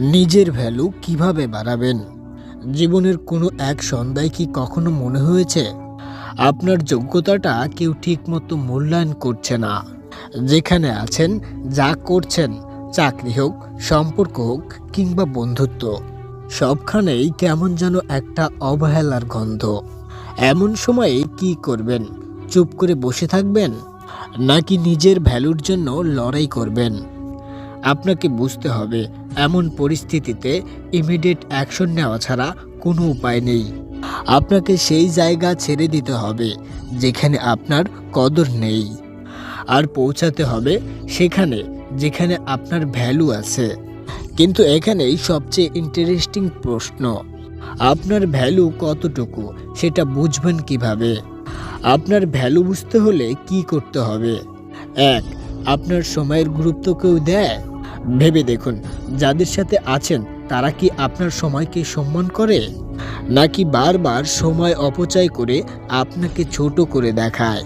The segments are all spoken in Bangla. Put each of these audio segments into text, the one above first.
নিজের ভ্যালু কীভাবে বাড়াবেন? জীবনের কোনো এক সন্ধ্যায় কি কখনো মনে হয়েছে? আপনার যোগ্যতাটা কেউ ঠিকমতো মূল্যায়ন করছে না। যেখানে আছেন, যা করছেন, চাকরি হোক, সম্পর্ক হোক, কিংবা বন্ধুত্ব, সবখানেই কেমন যেন একটা অবহেলার গন্ধ। এমন সময়ে কি করবেন? চুপ করে বসে থাকবেন? নাকি নিজের ভ্যালুর জন্য লড়াই করবেন? আপনাকে বুঝতে হবে, এমন পরিস্থিতিতে ইমিডিয়েট অ্যাকশন নেওয়া ছাড়া কোনো উপায় নেই। আপনাকে সেই জায়গা ছেড়ে দিতে হবে, যেখানে আপনার কদর নেই। আর পৌঁছাতে হবে সেখানে, যেখানে আপনার ভ্যালু আছে। কিন্তু এখানেই সবচেয়ে ইন্টারেস্টিং প্রশ্ন, আপনার ভ্যালু কতটুকু, সেটা বুঝবেন কীভাবে? আপনার ভ্যালু বুঝতে হলে কি করতে হবে? এক, আপনার সময়ের গুরুত্ব কেউ দেয়? ভেবে দেখুন, যাদের সাথে আছেন, তারা কি আপনার সময়কে সম্মান করে? নাকি বারবার সময় অপচয় করে আপনাকে ছোট করে দেখায়?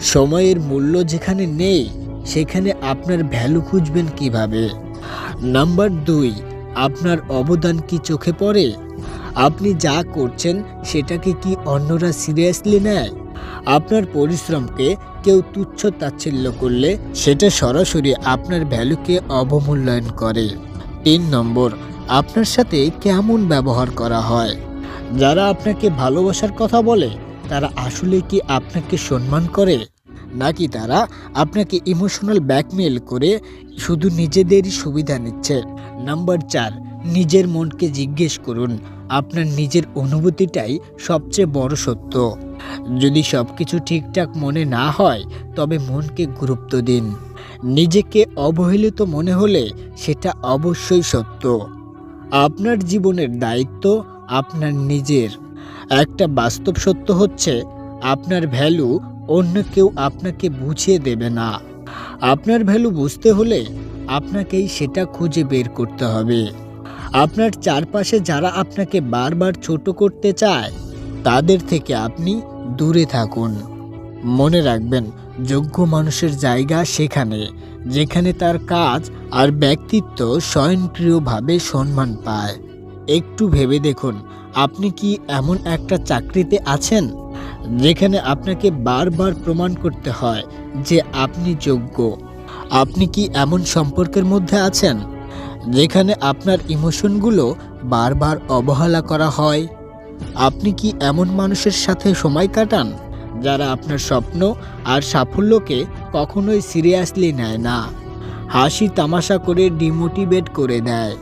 সময়ের মূল্য যেখানে নেই, সেখানে আপনার ভ্যালু খুঁজবেন কীভাবে? নাম্বার দুই, আপনার অবদান কি চোখে পড়ে? আপনি যা করছেন, সেটাকে কি অন্যরা সিরিয়াসলি নেয়? আপনার পরিশ্রমকে কেউ তুচ্ছ তাচ্ছিল্য করলে সেটা সরাসরি আপনার ভ্যালুকে অবমূল্যায়ন করে। তিন নম্বর, আপনার সাথে কেমন ব্যবহার করা হয়? যারা আপনাকে ভালোবাসার কথা বলে, তারা আসলে কি আপনাকে সম্মান করে? নাকি তারা আপনাকে ইমোশনাল ব্যাকমেল করে, শুধু নিজেদেরই সুবিধা নিচ্ছে? নাম্বার চার নিজের মনকে জিজ্ঞেস করুন। আপনার নিজের অনুভূতিটাই সবচেয়ে বড় সত্য। যদি সব কিছু ঠিকঠাক মনে না হয়, তবে মনকে গুরুত্ব দিন। নিজেকে অবহেলিত মনে হলে সেটা অবশ্যই সত্য। আপনার জীবনের দায়িত্ব আপনার নিজের। একটা বাস্তব সত্য হচ্ছে, আপনার ভ্যালু অন্য কেউ আপনাকে বুঝিয়ে দেবে না। আপনার ভ্যালু বুঝতে হলে আপনাকেই সেটা খুঁজে বের করতে হবে। আপনার চারপাশে যারা আপনাকে বারবার ছোট করতে চায়, তাদের থেকে আপনি দূরে থাকুন। মনে রাখবেন, যোগ্য মানুষের জায়গা সেখানে, যেখানে তার কাজ আর ব্যক্তিত্ব স্বয়ংক্রিয়ভাবে সম্মান পায়। একটু ভেবে দেখুন, আপনি কি এমন একটা চাকরিতে আছেন, যেখানে আপনাকে বারবার প্রমাণ করতে হয় যে আপনি যোগ্য। আপনি কি এমন সম্পর্কের মধ্যে আছেন? যেখানে আপনার ইমোশনগুলো বারবার অবহেলা করা হয়। আপনি কি এমন মানুষের সাথে সময় কাটান, যারা আপনার স্বপ্ন আর সাফল্যকে কখনোই সিরিয়াসলি নেয় না? হাসি তামাশা করে ডিমোটিভেট করে দেয়।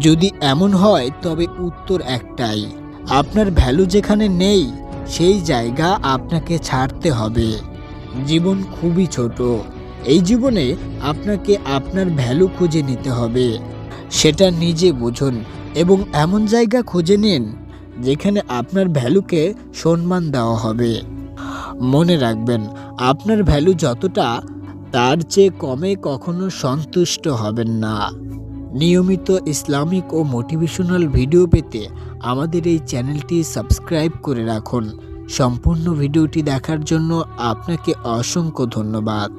যদি এমন হয়, তবে উত্তর একটাই, আপনার ভ্যালু যেখানে নেই, সেই জায়গা আপনাকে ছাড়তে হবে। জীবন খুবই ছোট। এই জীবনে আপনাকে আপনার ভ্যালু খুঁজে নিতে হবে। সেটা নিজে বুঝুন এবং এমন জায়গা খুঁজে নিন যেখানে আপনার ভ্যালুকে সম্মান দেওয়া হবে। মনে রাখবেন, আপনার ভ্যালু যতটা, তার চেয়ে কমে কখনো সন্তুষ্ট হবেন না। নিয়মিত ইসলামিক ও মোটিভেশনাল ভিডিও পেতে আমাদের এই চ্যানেলটি সাবস্ক্রাইব করে রাখুন। সম্পূর্ণ ভিডিওটি দেখার জন্য আপনাকে অসংখ্য ধন্যবাদ।